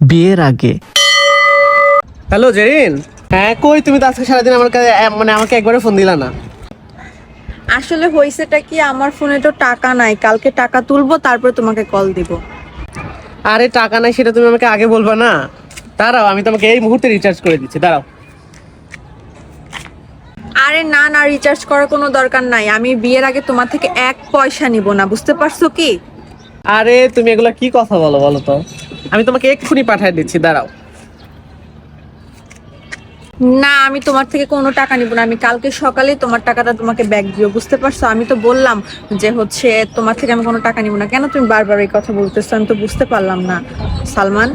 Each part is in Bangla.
বিয়ের আগে। হ্যালো জেরিন? হ্যাঁ কই তুমি তো আজকে সারাদিন আমার কাছে মানে আমাকে একবারে ফোন দিলা না। আসলে হয়েছেটা কি আমার ফোনে তো টাকা নাই। কালকে টাকা তুলবো তারপরে তোমাকে কল দিব। আরে টাকা নাই সেটা তুমি আমাকে আগে বলবা না। দাঁড়াও আমি তোমাকে এই মুহূর্তে রিচার্জ করে দিচ্ছি দাঁড়াও। আরে না না রিচার্জ করার কোনো দরকার নাই। আমি বিয়ের আগে তোমার থেকে এক পয়সা নিব না বুঝতে পারছ কি? আরে তুমি এগুলা কি কথা বলো বলো তো? আমি তোমাকে এক্ষুনি পাঠিয়ে দিচ্ছি দাঁড়াও। না আমি তোমার থেকে কোনো টাকা নিব না। আমি কালকে সকালে তোমার টাকাটা তোমাকে ব্যাগ দিও বুঝতে পারছ? আমি তো বললাম যে হচ্ছে তোমার থেকে আমি কোনো টাকা নিব না। কেন তুমি বারবার এই কথা বলতেছো? আমি তো বুঝতে পারলাম না। সালমান?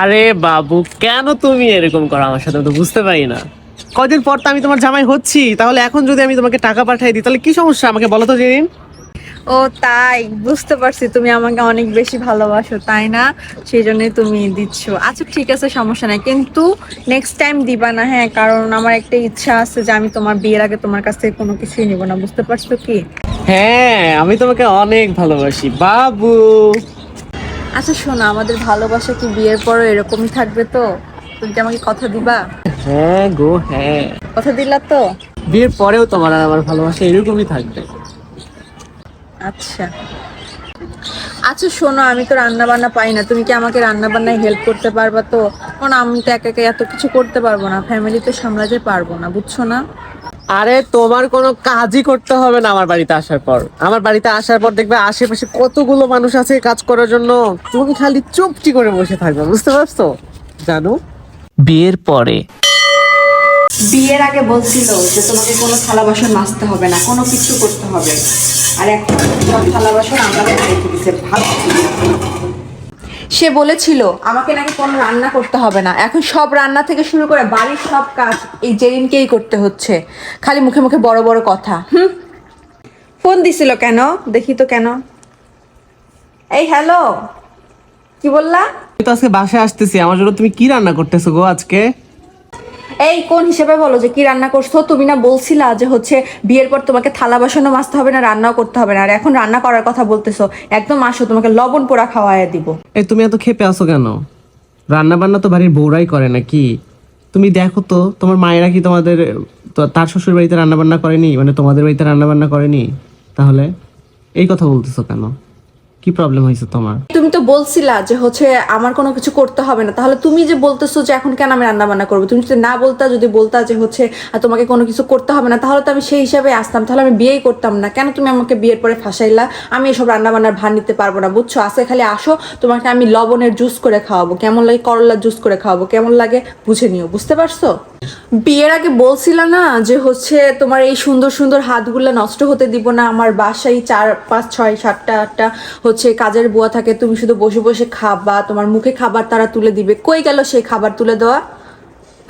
আরে বাবু কেন তুমি এরকম করো আমার সাথে? তো বুঝতে পারি না। কয়দিন পর তো আমি তোমার জামাই হচ্ছি। তাহলে এখন যদি আমি তোমাকে টাকা পাঠাই দিই তাহলে কি সমস্যা আমাকে বলো তো জেরিন ও তাই বুঝতে পারছি তুমি আমাকে অনেক বেশি ভালোবাসো তাই না? সেই জন্যই তুমি দিচ্ছ। আচ্ছা ঠিক আছে সমস্যা নাই। কিন্তু নেক্সট টাইম দিবা না হ্যাঁ কারণ আমার একটা ইচ্ছা আছে যে আমি তোমার বিয়ের আগে তোমার কাছ থেকে কোনো কিছুই নিব না বুঝতে পারছ কি? হ্যাঁ আমি তোমাকে অনেক ভালোবাসি। বাবু! আচ্ছা শোনো আমাদের ভালোবাসা কি বিয়ের পরও এরকমই থাকবে তো? তুমি কি আমাকে কথা দিবা? হ্যাঁ গো হ্যাঁ। কথা দিলা তো? বিয়ের পরেও তোমার আর আমার ভালোবাসা এরকমই থাকবে। আচ্ছা। আচ্ছা শোনো আমি তো রান্না বান্না পাই না। তুমি কি আমাকে রান্না বান্নায় হেল্প করতে পারবা তো? কারণ আমি তো একা একা এত কিছু করতে পারব না। ফ্যামিলি তো সামলাতে পারব না বুঝছ না? আরে তোমার কোনো কাজই করতে হবে না আমার বাড়িতে আসার পর। আমার বাড়িতে আসার পর দেখবে আশেপাশে কতগুলো মানুষ আছে কাজ করার জন্য। তুমি খালি চুপটি করে বসে থাকবে বুঝতে পারছ? জানো? বিয়ের পরে বিয়ের আগে বলছিল যে তোমাকে কোনো থালা বাসন মাজতে হবে না, কোনো কিছু করতে হবে। আর এখন থালা বাসন আমরা দিছে ভাবছি। সে বলেছিল, আমাকে নাকি কোনো রান্না করতে হবে না। এখন সব রান্না থেকে শুরু করে বাড়ির সব কাজ এই জেরিনকেই করতে হচ্ছে। খালি মুখে মুখে বড় বড় কথা। হুম? ফোন দিছিল কেন? দেখি তো কেন। এই, হ্যালো। কি বললা? তো আজকে বাসায় আসতেছি। আমার জন্য তুমি কি রান্না করতেছো গো আজকে? এই কোন হিসেবে বলো যে কি রান্না করছ? তুমি না বলছিলা যে হচ্ছে বিয়ের পর তোমাকে থালা বাসনও মাজতে হবে না, রান্নাও করতে হবে না। আর এখন রান্না করার কথা বলতেছো, একদম আসো, তোমাকে লবণ পোড়া খাওয়ায় দিব। এই তুমি এত খেপে আসো কেন? রান্না বান্না তো বাড়ির বউরাই করে নাকি? তুমি দেখো তো, তোমার মায়েরা কি তোমাদের তার শ্বশুর বাড়িতে রান্না বান্না করেনি? মানে তোমাদের বাড়িতে রান্না বান্না করেনি? তাহলে এই কথা বলতেছো কেন? কি প্রবলেম হয়েছে তোমার? তুমি তো বলছিলা যে হচ্ছে আমার কোনো কিছু করতে হবে না। তাহলে তুমি যে বলতেছো যে এখন কেন আমি রান্না বান্না করব? তুমি যদি না বলতা, যদি বলতা যে হচ্ছে তোমাকে কোনো কিছু করতে হবে না, তাহলে তো আমি সেই হিসাবে আসতাম। তাহলে আমি বিয়েই করতাম না। কেন তুমি আমাকে বিয়ের পরে ফাঁসাইলা? আমি এসব রান্না বান্নার ভার নিতে পারব না, বুঝছ? আসে খালি আসো, তোমাকে আমি লবণের জুস করে খাওয়াবো। কেমন লাগে করলার জুস করে খাওয়াবো? কেমন লাগে বুঝে নিও, বুঝতে পারছ? বিয়ের আগে বলছিলা না যে হচ্ছে তোমার এই সুন্দর সুন্দর হাতগুলো নষ্ট হতে দিব না। আমার বাসায় চার, পাঁচ, ছয়, সাতটা, আটটা হচ্ছে কাজের বুয়া থাকে, তুমি শুধু বসে বসে খাবা, তোমার মুখে খাবার তারা তুলে দিবে। কই গেল সেই খাবার তুলে দেওয়া?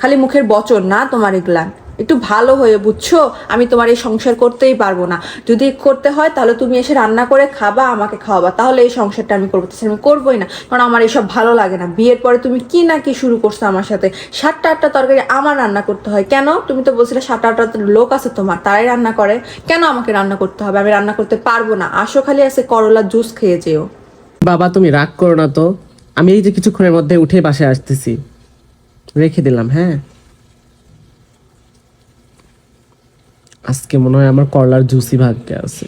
খালি মুখের বচন না তোমার এগুলা? একটু ভালো হয়ে, বুঝছ? আমি তোমার এই সংসার করতেই পারব না। যদি করতে হয়, তাহলে তুমি এসে রান্না করে খাবা, আমাকে খাওয়াবা। তাহলে এই সংসারটা আমি করব। আমি করবোই না, কারণ আমার এসব ভালো লাগে না। বিয়ের পরে তুমি কি না কি শুরু করছ আমার সাথে? সাতটা আটটা তরকারি আমার রান্না করতে হয়। কেন? তুমি তো বলছিলে সাতটা আটটা লোক আছে তোমার, তারাই রান্না করে। কেন আমাকে রান্না করতে হবে? আমি রান্না করতে পারব না। আসো খালি আছে করলা জুস খেয়ে যেও। বাবা, তুমি রাগ করো না তো। আমি এই যে কিছুক্ষণের মধ্যে উঠে বাসে আসতেছি। রেখে দিলাম হ্যাঁ। আজকে মনে হয় আমার করলার জুসি ভাগ্যে আছে।